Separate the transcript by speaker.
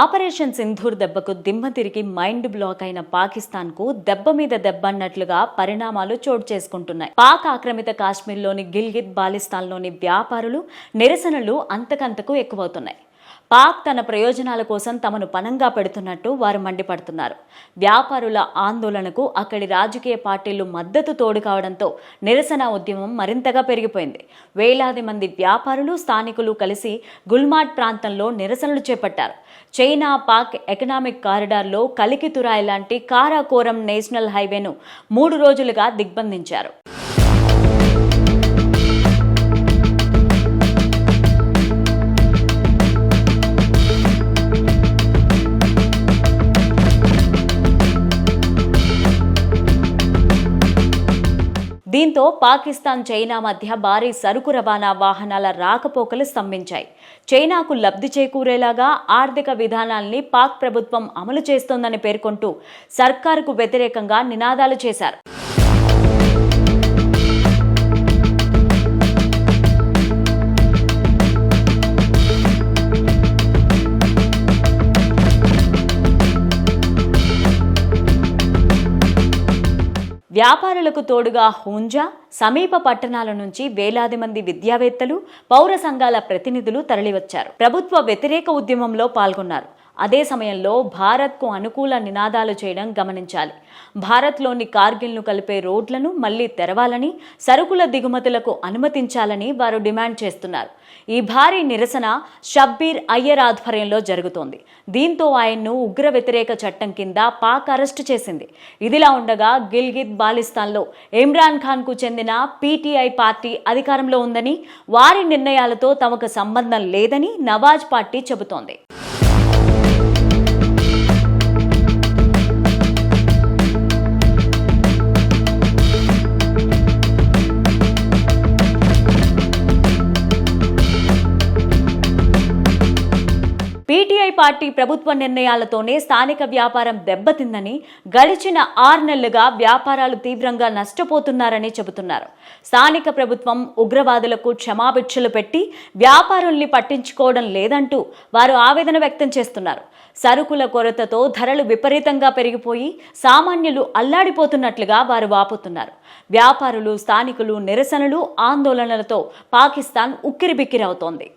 Speaker 1: Operation Sindoor దెబ్బకు దిమ్మ తిరిగి మైండ్ బ్లాక్ అయిన పాకిస్తాన్కు దెబ్బ మీద దెబ్బ అన్నట్లుగా పరిణామాలు చోటు చేసుకుంటున్నాయి. పాక్ ఆక్రమిత కాశ్మీర్లోని గిల్గిత్ బాలిస్తాన్లోని వ్యాపారులు నిరసనలు అంతకంతకు ఎక్కువవుతున్నాయి. పాక్ తన ప్రయోజనాల కోసం తమను పణంగా పెడుతున్నట్టు వారు మండిపడుతున్నారు. వ్యాపారుల ఆందోళనకు అక్కడి రాజకీయ పార్టీలు మద్దతు తోడు కావడంతో నిరసన ఉద్యమం మరింతగా పెరిగిపోయింది. వేలాది మంది వ్యాపారులు స్థానికులు కలిసి గుల్మాట్ ప్రాంతంలో నిరసనలు చేపట్టారు. చైనా పాక్ ఎకనామిక్ కారిడార్లో కలికితురాయ్ లాంటి కారాకోరం నేషనల్ హైవేను మూడు రోజులుగా దిగ్బంధించారు. దీంతో పాకిస్తాన్ చైనా మధ్య భారీ సరుకు రవాణా వాహనాల రాకపోకలు స్తంభించాయి. చైనాకు లబ్ధి చేకూరేలాగా ఆర్థిక విధానాల్ని పాక్ ప్రభుత్వం అమలు చేస్తోందని పేర్కొంటూ సర్కారుకు వ్యతిరేకంగా నినాదాలు చేశారు. వ్యాపారులకు తోడుగా హూంజా సమీప పట్టణాల నుంచి వేలాది మంది విద్యావేత్తలు పౌర సంఘాల ప్రతినిధులు తరలివచ్చారు. ప్రభుత్వ వ్యతిరేక ఉద్యమంలో పాల్గొన్నారు. అదే సమయంలో భారత్కు అనుకూల నినాదాలు చేయడం గమనించాలి. భారత్లోని కార్గిల్ను కలిపే రోడ్లను మళ్ళీ తెరవాలని సరుకుల దిగుమతులకు అనుమతించాలని వారు డిమాండ్ చేస్తున్నారు. ఈ భారీ నిరసన షబ్బీర్ అయ్యర్ ఆధ్వర్యంలో జరుగుతోంది. దీంతో ఆయన్ను ఉగ్ర వ్యతిరేక చట్టం కింద పాక్ అరెస్టు చేసింది. ఇదిలా ఉండగా గిల్గిత్ బాలిస్తాన్లో ఇమ్రాన్ ఖాన్కు చెందిన పీటీఐ పార్టీ అధికారంలో ఉందని వారి నిర్ణయాలతో తమకు సంబంధం లేదని నవాజ్ పార్టీ చెబుతోంది. పీటీఐ పార్టీ ప్రభుత్వ నిర్ణయాలతోనే స్థానిక వ్యాపారం దెబ్బతిందని గడిచిన ఆరు నెలలుగా వ్యాపారాలు తీవ్రంగా నష్టపోతున్నారని చెబుతున్నారు. స్థానిక ప్రభుత్వం ఉగ్రవాదులకు క్షమాభిక్షలు పెట్టి వ్యాపారుల్ని పట్టించుకోవడం లేదంటూ వారు ఆవేదన వ్యక్తం చేస్తున్నారు. సరుకుల కొరతతో ధరలు విపరీతంగా పెరిగిపోయి సామాన్యులు అల్లాడిపోతున్నట్లుగా వారు వాపోతున్నారు. వ్యాపారులు స్థానికులు నిరసనలు ఆందోళనలతో పాకిస్తాన్ ఉక్కిరిబిక్కిరవుతోంది